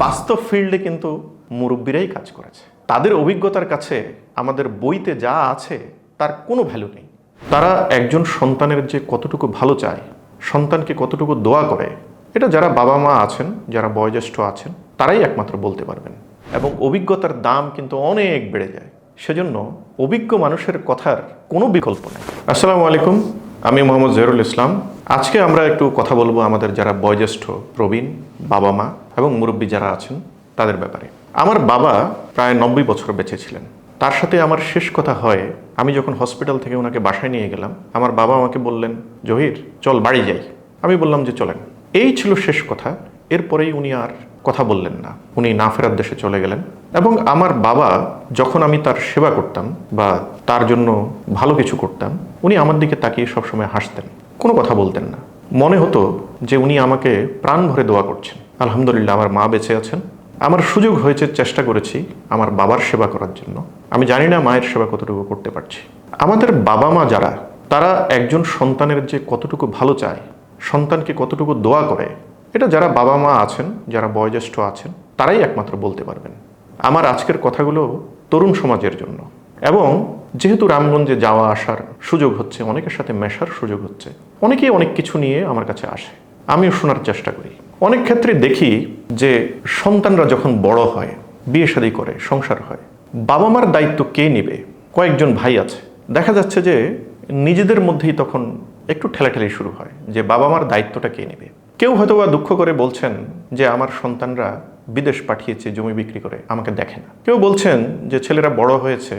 বাস্তব ফিল্ডে কিন্তু মুরব্বীরাই কাজ করেছে। তাদের অভিজ্ঞতার কাছে আমাদের বইতে যা আছে, তার কোনো ভ্যালু নেই। তারা একজন সন্তানের যে কতটুকু ভালো চায়, সন্তানকে কতটুকু দোয়া করে, এটা যারা বাবা মা আছেন, যারা বয়োজ্যেষ্ঠ আছেন, তারাই একমাত্র বলতে পারবেন। এবং অভিজ্ঞতার দাম কিন্তু অনেক বেড়ে যায়। সেজন্য অভিজ্ঞ মানুষের কথার কোনো বিকল্প নেই। আসসালামু আলাইকুম। আমি মোহাম্মদ জহিরুল ইসলাম। আজকে আমরা একটু কথা বলব আমাদের যারা বয়োজ্যেষ্ঠ প্রবীণ বাবা মা এবং মুরব্বী যারা আছেন, তাদের ব্যাপারে। আমার বাবা প্রায় নব্বই বছর বেঁচে ছিলেন। তার সাথে আমার শেষ কথা হয়, আমি যখন হসপিটাল থেকে ওনাকে বাসায় নিয়ে গেলাম, আমার বাবা আমাকে বললেন, জহির, চল বাড়ি যাই। আমি বললাম যে, চলেন। এই ছিল শেষ কথা। এরপরেই উনি আর কথা বললেন না। উনি না ফেরার দেশে চলে গেলেন এবং আমার বাবা যখন আমি তার সেবা করতাম বা তার জন্য ভালো কিছু করতাম, উনি আমার দিকে তাকিয়ে সবসময় হাসতেন, কোনো কথা বলতেন না। মনে হতো যে উনি আমাকে প্রাণ ভরে দোয়া করছেন। আলহামদুলিল্লাহ আমার মা বেঁচে আছেন। আমার সুযোগ হয়েছে চেষ্টা করেছি আমার বাবার সেবা করার জন্য। আমি জানি না মায়ের সেবা কতটুকু করতে পারছি। আমাদের বাবা মা যারা, তারা একজন সন্তানের যে কতটুকু ভালো চায়, সন্তানকে কতটুকু দোয়া করে এটা যারা বাবা মা আছেন, যারা বয়োজ্যেষ্ঠ আছেন, তারাই একমাত্র বলতে পারবেন। আমার আজকের কথাগুলো তরুণ সমাজের জন্য। এবং যেহেতু রামগঞ্জে যাওয়া আসার সুযোগ হচ্ছে, অনেকের সাথে মেশার সুযোগ হচ্ছে, অনেকেই অনেক কিছু নিয়ে আমার কাছে আসে। আমিও শোনার চেষ্টা করি। অনেক ক্ষেত্রে দেখি যে সন্তানরা যখন বড় হয়, বিয়ে শাদী করে, সংসার হয়, বাবা মার দায়িত্ব কে নেবে? কয়েকজন ভাই আছে। দেখা যাচ্ছে যে নিজেদের মধ্যেই তখন একটু ঠেলাঠেলি শুরু হয় যে বাবা মার দায়িত্বটা কে নেবে? কেউ হয়তো বা দুঃখ করে বলছেন যে আমার সন্তানরা বিদেশ পাঠিয়েছে, জমি বিক্রি করে, আমাকে দেখে না। কেউ বলছেন যে ছেলেরা বড় হয়েছে,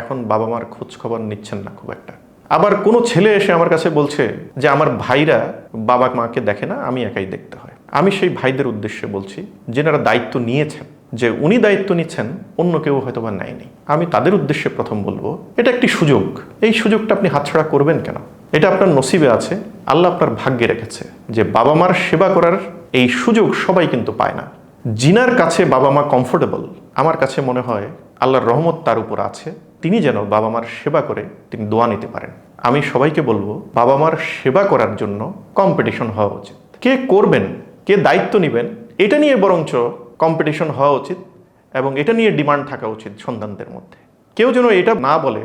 এখন বাবা মার খোঁজ খবর নিচ্ছেন না খুব একটা। আবার কোনো ছেলে এসে আমার কাছে বলছে যে আমার ভাইরা বাবা মাকে দেখে না, আমি একাই দেখতে হয়। আমি সেই ভাইদের উদ্দেশ্যে বলছি, যেনারা দায়িত্ব নিয়েছেন, যে উনি দায়িত্ব নিচ্ছেন, অন্য কেউ হয়তো বা নেয়নি। আমি তাদের উদ্দেশ্যে প্রথম বলব, এটা একটি সুযোগ। এই সুযোগটা আপনি হাতছাড়া করবেন কেন? এটা আপনার নসিবে আছে, আল্লাহ আপনার ভাগ্যে রেখেছে যে বাবা মার সেবা করার এই সুযোগ সবাই কিন্তু পায় না। জিনার কাছে বাবা মা কমফোর্টেবল আমার কাছে মনে হয় আল্লাহর রহমত তার উপর আছে, তিনি যেন বাবা মার সেবা করে তিনি দোয়া নিতে পারেন। আমি সবাইকে বলব বাবা মার সেবা করার জন্য কম্পিটিশন হওয়া উচিত। কে করবেন, কে দায়িত্ব নেবেন, এটা নিয়ে বরঞ্চ কম্পিটিশন হওয়া উচিত এবং এটা নিয়ে ডিমান্ড থাকা উচিত সন্তানদের মধ্যে। কেউ যেন এটা না বলে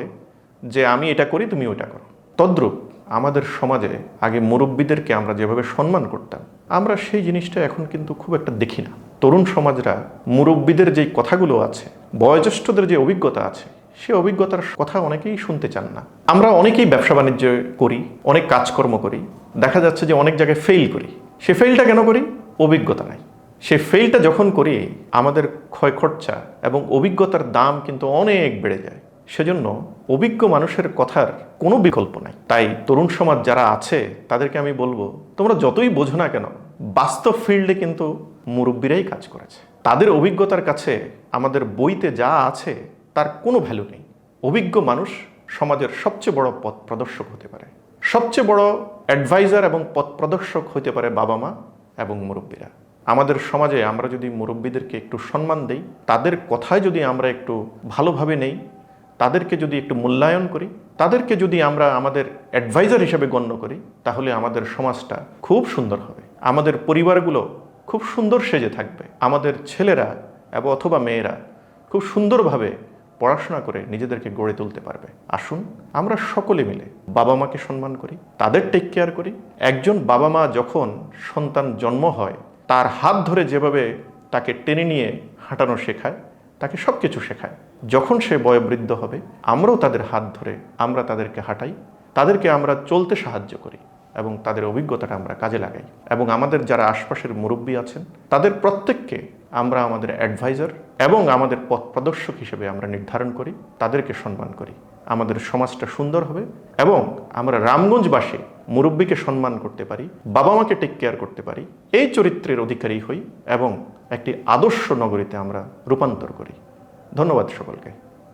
যে আমি এটা করি তুমি ওইটা করো। তদ্রূপ আমাদের সমাজে আগে মুরব্বীদেরকে আমরা যেভাবে সম্মান করতাম, আমরা সেই জিনিসটা এখন কিন্তু খুব একটা দেখি না। তরুণ সমাজরা মুরব্বীদের যেই কথাগুলো আছে, বয়োজ্যেষ্ঠদের যে অভিজ্ঞতা আছে, সে অভিজ্ঞতার কথা অনেকেই শুনতে চান না। আমরা অনেকেই ব্যবসা বাণিজ্য করি, অনেক কাজকর্ম করি, দেখা যাচ্ছে যে অনেক জায়গায় ফেল করি। সে ফেলটা কেন করি? অভিজ্ঞতা নাই। সে ফেলটা যখন করি, আমাদের ক্ষয়খরচা এবং অভিজ্ঞতার দাম কিন্তু অনেক বেড়ে যায়। সেজন্য অভিজ্ঞ মানুষের কথার কোনো বিকল্প নাই। তাই তরুণ সমাজ যারা আছে, তাদেরকে আমি বলব, তোমরা যতই বোঝো না কেন, বাস্তব ফিল্ডে কিন্তু মুরব্বীরাই কাজ করেছে। তাদের অভিজ্ঞতার কাছে আমাদের বইতে যা আছে, তার কোনো ভ্যালু নেই। অভিজ্ঞ মানুষ সমাজের সবচেয়ে বড় পথ প্রদর্শক হতে পারে। সবচেয়ে বড় অ্যাডভাইজার এবং পথ প্রদর্শক হতে পারে বাবা মা এবং মুরব্বীরা। আমাদের সমাজে আমরা যদি মুরব্বীদেরকে একটু সম্মান দেই, তাদের কথায় যদি আমরা একটু ভালোভাবে নেই তাদেরকে যদি একটু মূল্যায়ন করি, তাদেরকে যদি আমরা আমাদের অ্যাডভাইজার হিসেবে গণ্য করি, তাহলে আমাদের সমাজটা খুব সুন্দর হবে। আমাদের পরিবারগুলো খুব সুন্দর সেজে থাকবে। আমাদের ছেলেরা এবং অথবা মেয়েরা খুব সুন্দরভাবে পড়াশোনা করে নিজেদেরকে গড়ে তুলতে পারবে। আসুন, আমরা সকলে মিলে বাবা মাকে সম্মান করি, তাদের টেক কেয়ার করি। একজন বাবা মা যখন সন্তান জন্ম হয়, তার হাত ধরে যেভাবে তাকে টেনে নিয়ে হাঁটানো শেখায়, তাকে সব কিছু শেখায়। যখন সে বয়োবৃদ্ধ হবে, আমরাও তাদের হাত ধরে আমরা তাদেরকে হাঁটাই, তাদেরকে আমরা চলতে সাহায্য করি এবং তাদের অভিজ্ঞতাটা আমরা কাজে লাগাই। এবং আমাদের যারা আশপাশের মুরব্বী আছেন, তাদের প্রত্যেককে আমরা আমাদের অ্যাডভাইজার এবং আমাদের পথ প্রদর্শক হিসেবে আমরা নির্ধারণ করি, তাদেরকে সম্মান করি। আমাদের সমাজটা সুন্দর হবে এবং আমরা রামগঞ্জবাসী মুরব্বীকে সম্মান করতে পারি বাবা মাকে টেক কেয়ার করতে পারি। এই চরিত্রের অধিকারী হই এবং একটি আদর্শ নগরীতে আমরা রূপান্তর করি। ধন্যবাদ সকলকে।